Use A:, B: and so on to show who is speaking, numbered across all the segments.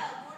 A: Yeah.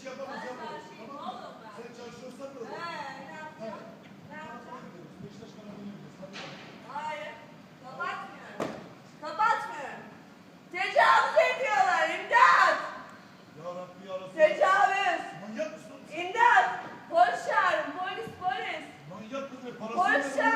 A: iş yapamayacağım. Tamam mı? Sen çalışıyorsan da. He,
B: ne yapacağım?
A: Ne yapacağım? Beşiktaş kanalına gidiyoruz.
B: Hayır. Kapatmıyorum. Kapatmıyorum. Tecavüz ediyorlar. İmdat.
A: Ya Rabbi ya Rabbi.
B: Tecavüz.
A: Manyak mısın?
B: İmdat. Polis çağırın. Polis polis.
A: Manyak mısın? Parası Polis çağırın.